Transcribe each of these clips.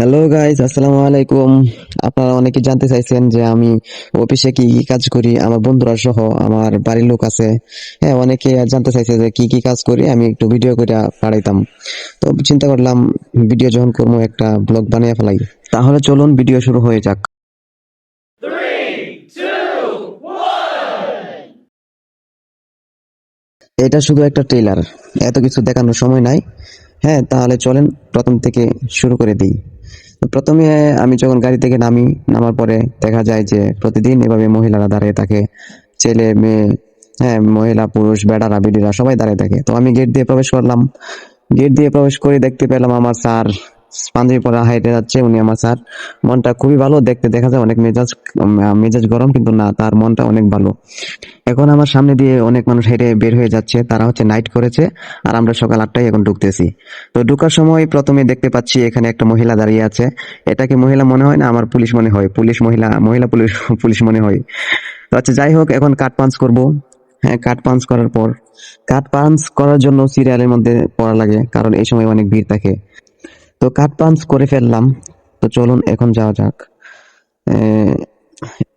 Hello guys আসসালামু আলাইকুম আপনারা অনেকে জানতে চাইছেন যে আমি অফিসে কি কি কাজ করি, আমার বন্ধুরা সহ আমার বাড়ির লোক আছে। হ্যাঁ অনেকে জানতে চাইছে যে কি কি কাজ করি, আমি একটু ভিডিও করে পাঠাইতাম। তো চিন্তা করলাম ভিডিও যখন করব, একটা ব্লগ বানিয়ে ফেলাই। তাহলে চলুন ভিডিও শুরু হয়ে যাক। এটা শুধু একটা ট্রেলার এত কিছু দেখানোর সময় নাই। হ্যাঁ তাহলে চলেন প্রথম থেকে শুরু করে দিই। প্রথমে আমি যখন গাড়ি থেকে নামি, নামার পরে দেখা যায় যে প্রতিদিন এভাবে মহিলারা দাঁড়িয়ে থাকে, ছেলে, মেয়ে হ্যাঁ মহিলা, পুরুষ, বেড়ারা, বিডিরা সবাই দাঁড়িয়ে থাকে। তো আমি গেট দিয়ে প্রবেশ করলাম। গেট দিয়ে প্রবেশ করে দেখতে পেলাম আমার স্যার পাঞ্জাবি পরা হাইটে যাচ্ছে উনি আমার স্যার। মনটা খুবই ভালো, দেখতে দেখা যায় অনেক মেজাজ মেজাজ গরম কিন্তু না, তার মনটা অনেক ভালো। এখন আমার সামনে দিয়ে অনেক মানুষ হেঁটে বের হয়ে যাচ্ছে, তারা হচ্ছে নাইট করেছে, আর আমরা সকাল আটটায় এখন ঢুকতেছি। তো ঢুকার সময় প্রথমে দেখতে পাচ্ছি এখানে একটা মহিলা দাঁড়িয়ে আছে। এটাকে মহিলা মনে হয় না আমার পুলিশ মনে হয়? পুলিশ মহিলা মহিলা পুলিশ পুলিশ মনে হয়। তো আচ্ছা যাই হোক, এখন কাট পাঞ্চ করব। হ্যাঁ কাট পাঞ্চ করার পর। কাট পাঞ্চ করার জন্য সিরিয়ালের মধ্যে পড়া লাগে, কারণ এই সময় অনেক ভিড় থাকে। তো কাট পাঞ্চ করে ফেললাম। তো চলুন, এখন যাওয়া যাক।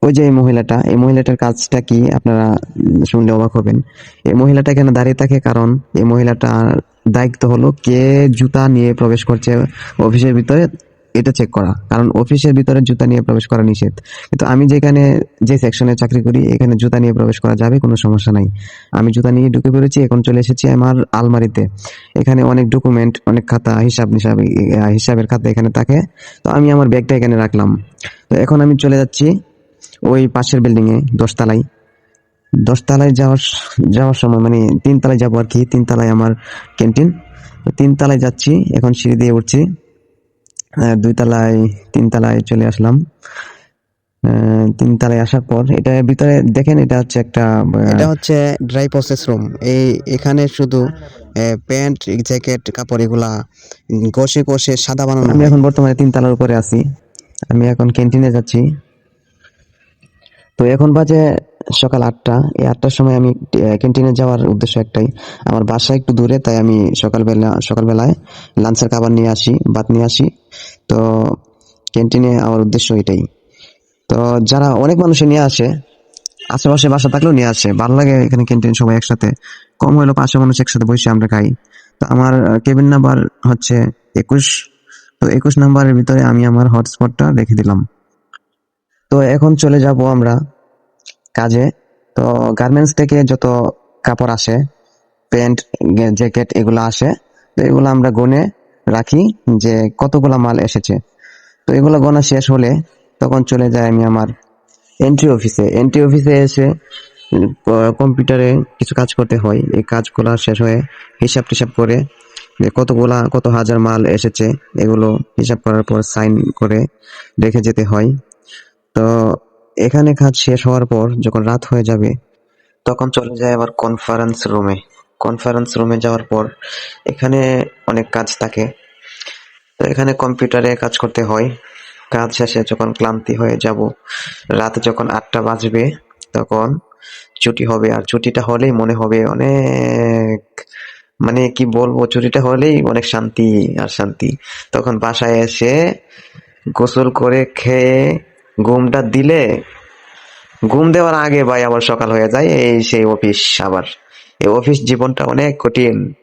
ওই যে এই মহিলাটা, এই মহিলাটার কাজটা কি? আপনারা শুনলে অবাক হবেন। এই মহিলাটা এখানে দাঁড়িয়ে থাকে কারণ এই মহিলাটার দায়িত্ব হলো কে জুতা নিয়ে প্রবেশ করছে অফিসের ভিতরে। এটা চেক করা। কারণ অফিসের ভিতরে জুতা নিয়ে প্রবেশ করা নিষেধ। কিন্তু আমি যেখানে, যে সেকশনে চাকরি করি, এখানে জুতা নিয়ে প্রবেশ করা যাবে, কোনো সমস্যা নাই। আমি জুতা নিয়ে ঢুকে পড়েছি, এখন চলে এসেছি আমার আলমারিতে। এখানে অনেক ডকুমেন্ট অনেক খাতা, হিসাব নিসাব হিসাবের খাতা এখানে থাকে। তো আমি আমার ব্যাগটা এখানে রাখলাম। তো এখন আমি চলে যাচ্ছি ওই পাশের বিল্ডিংয়ে, দশতলায়। দশতলায় যাওয়ার যাওয়ার সময় মানে তিনতলায় যাব আর কি, তিনতলায় আমার ক্যান্টিন তিনতলায় যাচ্ছি, এখন সিঁড়ি দিয়ে উঠছি। দুই তলায় তিনতলায় চলে আসলাম। আহ, তিনতলায় আসার পর এটা ভিতরে দেখেন এটা হচ্ছে একটা এটা হচ্ছে ড্রাই প্রসেস রুম এই এখানে শুধু প্যান্ট জ্যাকেট কাপড় এগুলা কষে কষে সাদা বানানো আমি এখন বর্তমানে তিনতলার উপরে আছি। আমি এখন ক্যান্টিনে যাচ্ছি। তো এখন বাজে সকাল আটটা। এই আটটার সময় আমি ক্যান্টিনে যাওয়ার উদ্দেশ্য একটাই। আমার বাসা একটু দূরে, তাই আমি সকালবেলা, সকালবেলায় লাঞ্চের খাবার নিয়ে আসি, ভাত নিয়ে আসি। তো ক্যান্টিনে আমার উদ্দেশ্য এটাই। তো যারা অনেক মানুষে নিয়ে আসে, আশেপাশে বাসা থাকলেও নিয়ে আসে, ভালো লাগে এখানে ক্যান্টিন সবাই একসাথে। কম হলেও পাঁচশো মানুষ একসাথে বসে আমরা খাই। তো আমার কেবিন নাম্বার হচ্ছে একুশ। তো একুশ নাম্বারের ভিতরে আমি আমার হটস্পটটা রেখে দিলাম। তো এখন চলে যাব আমরা কাজে। তো গার্মেন্টস থেকে যত কাপড় আসে, প্যান্ট জ্যাকেট এগুলো আসে, তো এগুলো আমরা গনে রাখি যে কতগুলো মাল এসেছে। তো এগুলো গোনা শেষ হলে তখন চলে যাই আমি আমার এন্ট্রি অফিসে এন্ট্রি অফিসে এসে কম্পিউটারে কিছু কাজ করতে হয়। এই কাজগুলো শেষ হয়ে হিসাব টিসাব করে যে কতগুলা, কত হাজার মাল এসেছে, এগুলো হিসাব করার পর সাইন করে রেখে যেতে হয়। তো এখানে কাজ শেষ হওয়ার পর যখন রাত হয়ে যাবে, তখন চলে যায় আবার কনফারেন্স রুমে কনফারেন্স রুমে যাওয়ার পর এখানে অনেক কাজ থাকে। তো এখানে কম্পিউটারে কাজ করতে হয়। কাজ শেষে যখন ক্লান্তি হয়ে যাব, রাত যখন আটটা বাজবে, তখন ছুটি হবে। আর ছুটিটা হলেই মনে হবে অনেক মানে কি বলব, ছুটিটা হলেই অনেক শান্তি আর শান্তি। তখন বাসায় এসে গোসল করে খেয়ে ঘুমটা দিলে, ঘুম দেওয়ার আগে ভাই আবার সকাল হয়ে যায়, এই সেই অফিস আবার। এই অফিস জীবনটা অনেক কঠিন।